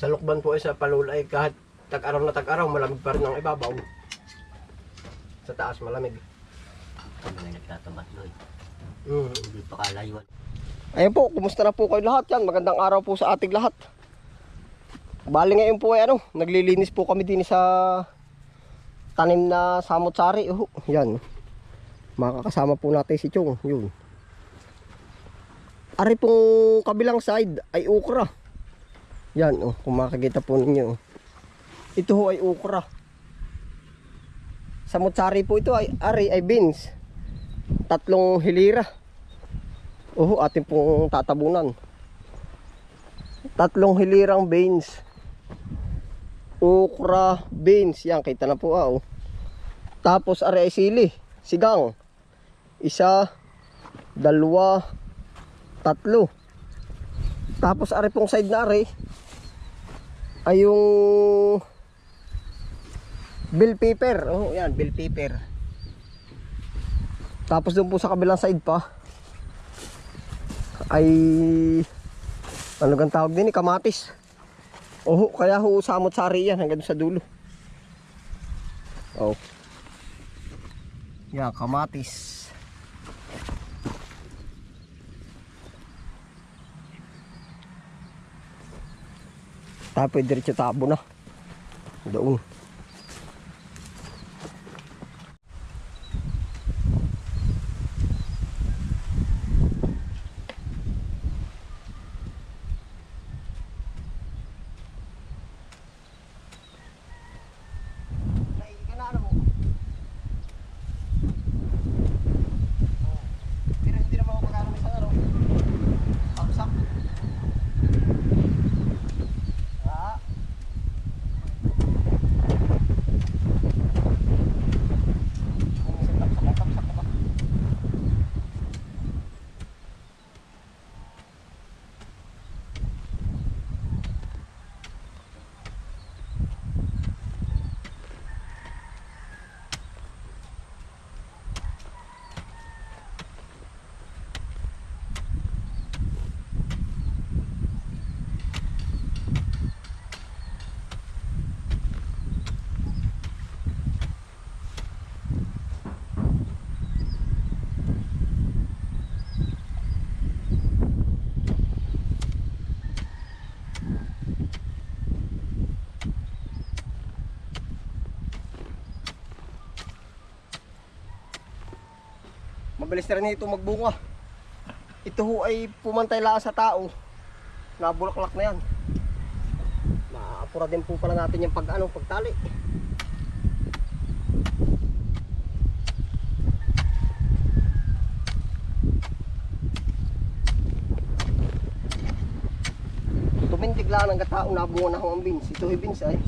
Sa lukban po ay sa palula ay kahit tag-araw na tag-araw, malamig pa rin ang ibabaw. Sa taas malamig. Na nagtatabat doon. Mm. Hindi pa kalayuan. Ayun po, kumusta na po kayo lahat yan? Magandang araw po sa ating lahat. Bali ngayon po ay ano, naglilinis po kami din sa tanim na samot-sari. Oh, yan. Makakasama po natin si Chong. Yun. Ari pong kabilang side ay ukra. Yan, oh, kung makikita po ninyo. oh. Ito ho ay ukra. Samot-sari po ito ay ari ay beans. Tatlong hilira. Oo, ating pong tatabunan. Tatlong hilirang beans. Okra beans. Yan, kita na po ah. Oh. Tapos are ay sili. Sigang. Isa, dalawa, tatlo. Tapos are pong side na are ay yung bill paper. Oh, yan, bill paper. Tapos doon po sa kabilang side pa, ay ano gang tawag din eh, kamatis. Oho, kaya ho samot sari yan hanggang sa dulo. Oh. Yan, kamatis. Tapos diretso tabo na. Doon. Mabilis na rin ito magbunga. Ito ho ay pumantay lang sa tao. Nabulaklak na yan. Maapura din po pala natin yung pag ano, pagtali. Tumindig lang ang kataong nabunga na ho ang beans. Ito ay beans ay.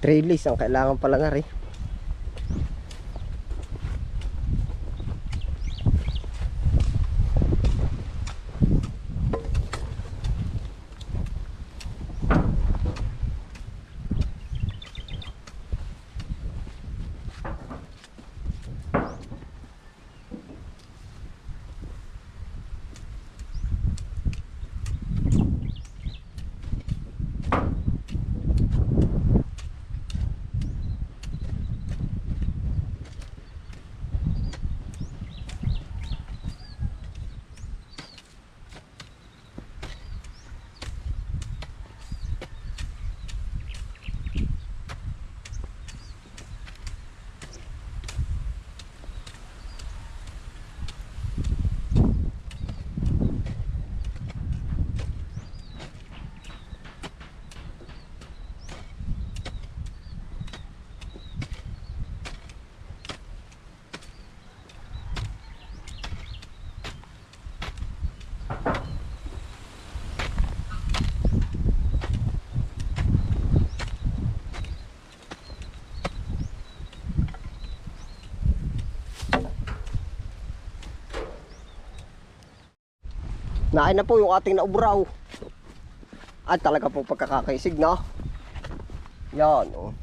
Trellis ang kailangan pala na rin. Nain na po yung ating naubraw. At talaga po pagkakakaisig na. Yan, oh.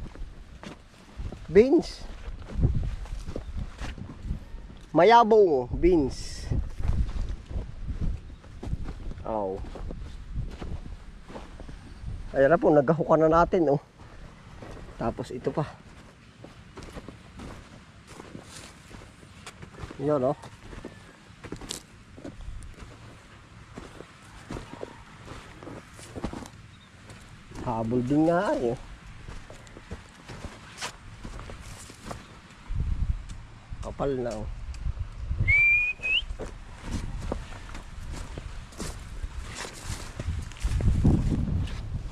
Beans. Mayabong beans. Oh. Ayan na po, naghahuka na natin, oh. Tapos ito pa. Yan, oh. Habol din nga eh. Kapal na oh.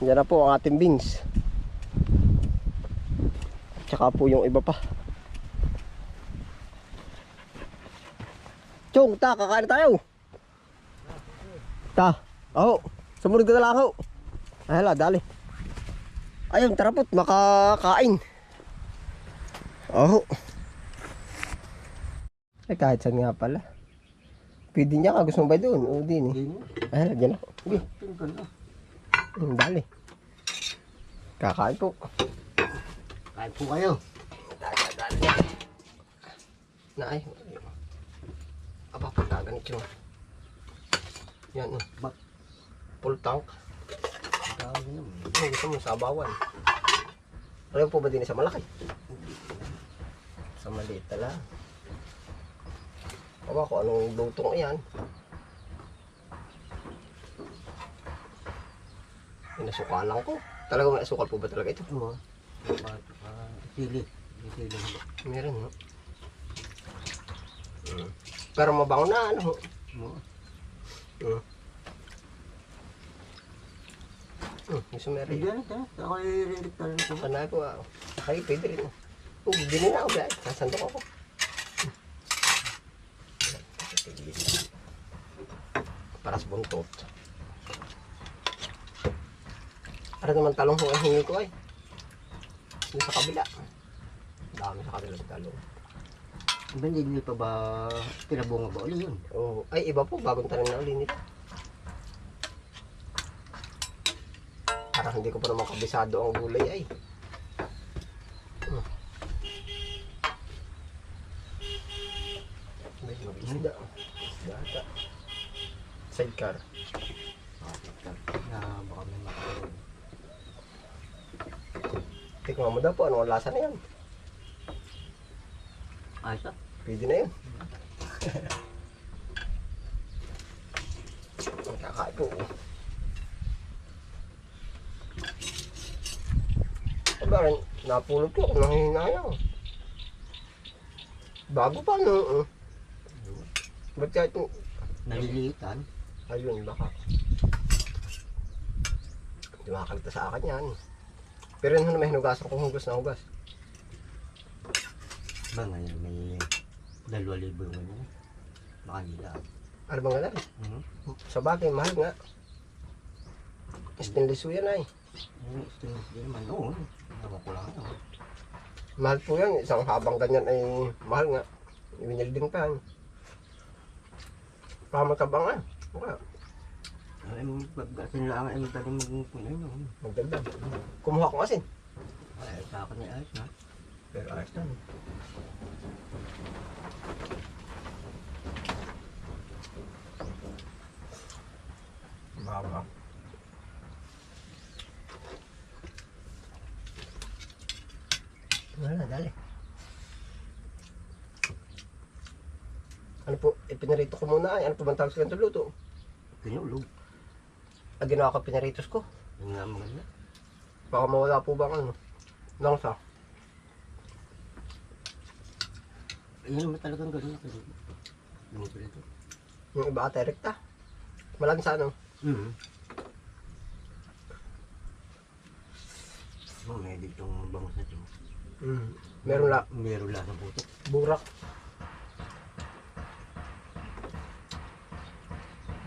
Yan na po ang ating beans. Tsaka po yung iba pa. Chong, ta, kakain tayo. Ta, oh, sumunod ka na lang ako. Ay, hala, dali. Ayun, tara po't makakain. Oh. Ay, kahit saan nga pala. Pwede niya ka, gusto mo ba doon? O, din eh. Ay, hala, dyan ako. Sige, hmm, dali. Kakain po. Kain po kayo. Dali, dali. Na, ay. Aba, pagkaganit yun. Yan, oh. Bak- Full tank. Ano gusto mo? Sabawan. Alam po ba din sa malaki? Sa maliit tala. Aba ko anong lutong yan. Pinasukalan ko. Talaga may asukal po ba talaga ito? Oo. Pa- Sili. May sili. Meron no? Mm. Pero mabango na ano. Oo. Mm. Rin. Diyan, diyan. Ako i-relit ka rin ito. Sana ko ah. Ay, pwede rin. Oh, bili na ako. Brad. Sasandok ako. Para sa buntot. Para naman talong ko ang hingi ko ay. Yung sa kabila. Dami sa kabila sa talong. Ba, hindi pa ba pinabunga ba ulit yun? Oh, ay iba po bagong tanim na uli nito. Parang hindi ko pa naman kabisado ang gulay ay. Hmm. May mag-isda. Isda ata. Sidecar. Na baka may makaroon. Tikman mo daw po, anong lasa na yan? Ayos ah. Pwede na yun. Ang kakain po. Rin, napulot ko kung nangihinayang. Bago pa no. Uh. Ba't kahit yung- Naliliitan. ayun baka. Hindi makakalita sa akin yan. Pero yun may hinugasan kong hugas na hugas. Ba, ngayon may dalawa libo yung ano. Baka nila. Ano bang ganun? Mhm. Sa bagay, mahal nga. Stainless yan ay. Ano, stainless din naman. Oo. Ewan ko lang ano. Mahal po yan. Isang habang ganyan ay mahal nga. Ibinilding pa yan. Pamatabang ah. Wala. Ay, kasi lang ay talim maging puno no. Magdagdag. Kumuha ko asin. Ay, sa akin ay ayos na. Pero ayos na. Baba. Wala, dali. Po, ipinarito ko muna ay. Ano po bang tawag sa ganito luto? Kinulog. Ah, ginawa ko pinaritos ko. Yung nga maganda. Baka mawala po bang ano? Langsa. Ayun naman talagang ganun. Yung ito. Yung iba ate rekta. Malansa ano? Mm. Oh, may ditong bangus na ito. Mm. Meron la Meron lang ng puto. burak.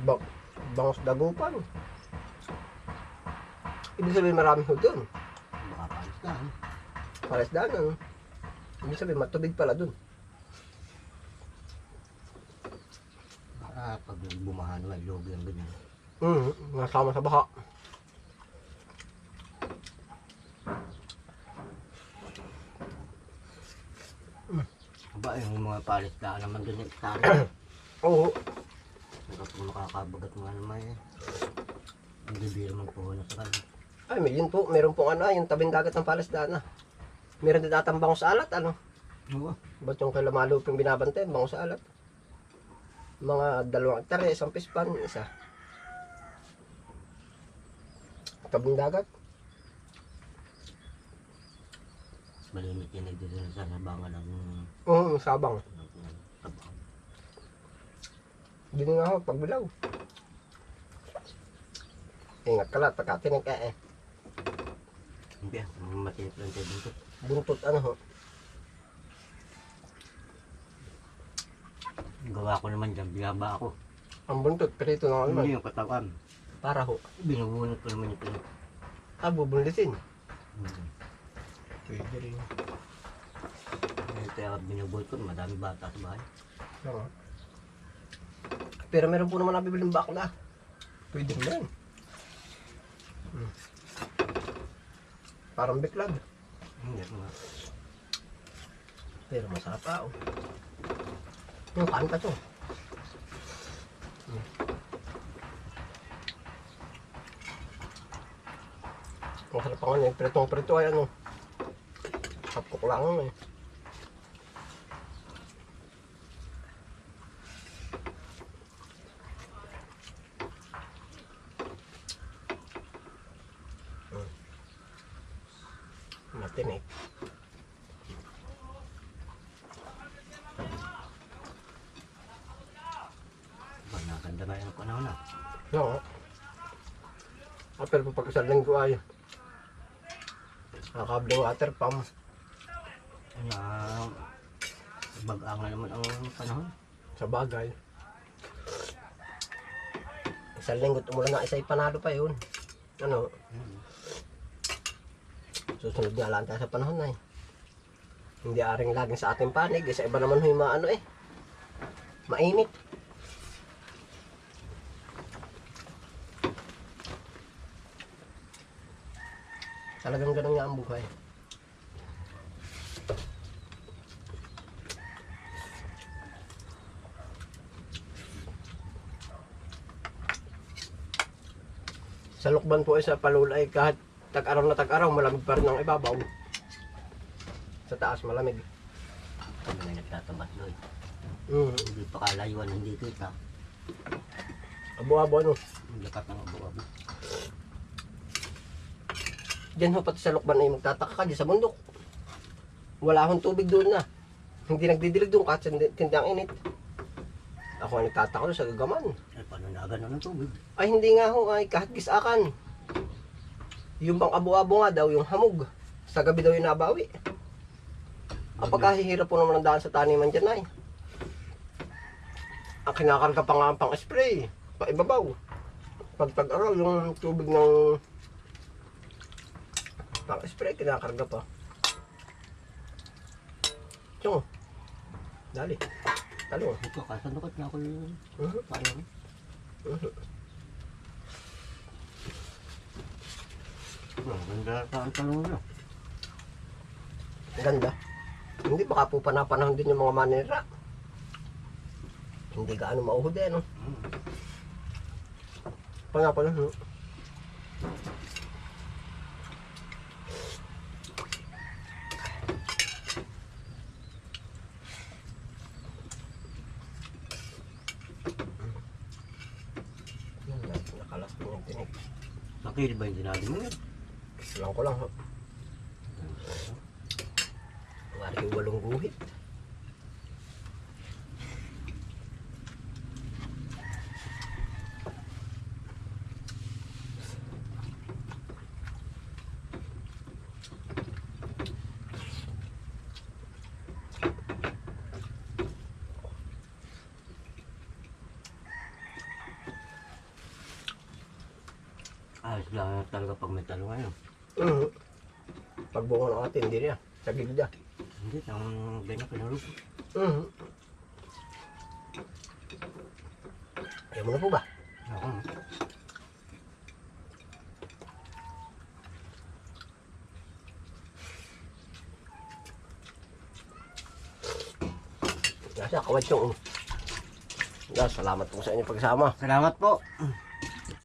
Bang bangos dagupan. Ibig sabihin marami ho doon. Baka palis na. eh. Pares daan ano. Ibig sabihin matubig pala doon. Baka pag bumahan ay logi ang ganyan. Mm, nasama sa baha. Aba, yung mga palis na naman doon yung. Oo. Kapag makakabagat nga naman eh. Hindi biro magpuhunan sa kanya. Ay, may yun po. Meron pong ano, yung tabing dagat ng Pares daan Meron din datang bangos sa alat, ano. Oo. Ba't yung kay Lamaluping binabantay, bangos sa alat. Mga dalawang hektare, isang pispan, isa. Tabing dagat. Malimit yan dito sa nabangan ng Oo, sabang. Ng- ng ako, pagbilaw. Ingat ka lang, pagkatinig ka eh. Hindi ah, matinip lang tayo dito. Buntot ano ho. Gawa ko naman dyan, biyaba ako. Ang buntot, perito na naman. Hindi yung katawan. Para ho. Binubunan ko naman yung pinag. Ah, bubunlitin. Hmm. Pwede rin. Kaya binubuhat ko, madami bata sa bahay. Oo. Pero meron po naman nabibiling bakla. Pwede rin yan. Hmm. Parang biklad. Hindi mga. Pero masarap pa oh. Yung kain pa to. Hmm. Masarap pa nga niya. Pritong prito ay ano. Kapkok lang ano eh. Hmm. Matinik. Ba, nakaganda nga yung panahon na. Oo. Ah, pero pag isang linggo ay nakakabling water pump. Na, bag-ang na naman ang panahon. Sa bagay. Isang linggo umulan na isa panalo pa yun. Ano, Hmm. susunod nga lang tayo sa panahon na eh. Hindi aring laging sa ating panig. Isa iba naman yung maano eh. Mainit. Talagang ganun nga ang buhay. Sa lukban po ay sa palulay kahit tag-araw na tag-araw malamig pa rin ang ibabaw. Sa taas malamig. Kami nga nagtatabat doon. Mm. Hindi pa kalayuan, hindi kita. Abo-abo ano. Lakat ng abo-abo. Diyan ho pati sa lukban ay magtataka ka dyan sa bundok. Wala akong tubig doon na. Hindi nagdidilig doon kahit sa tindang init. Ako ay nagtataka doon sa gagaman. Ay, paano na ganun ng tubig? Ay hindi nga ho ay kahit gisakan. Yung bang abo-abo nga daw yung hamog. Sa gabi daw yung nabawi. Apagkahihirap po naman ang daan sa taniman dyan ay. Ang kinakarga pa nga ang pang spray. Paibabaw. Pag tag-araw yung tubig ng Pang spray, kinakarga pa. Yung. Dali. Talo. Ito, kasandukot na ako yung Mhm. parang. Mhm. Ang ganda sa ang talong. Ang Ganda. Hindi, baka po panapanahon din yung mga manira. Hindi gaano mauhod eh, no? Mm. Panapanahon. Yan, Bakit ba yung sinabi mo yun? Lang ko lang, ha? Wari yung walong guhit. Ayos lang talaga pag may talong ano. Mhm. Pagbungo ng atin, hindi niya. Sa gilda. Hindi, ang ganyan pinarog. Mhm. Ayaw mo na po ba? Ako. Nasa kawad yung. Salamat po sa inyong pagsama. Salamat po.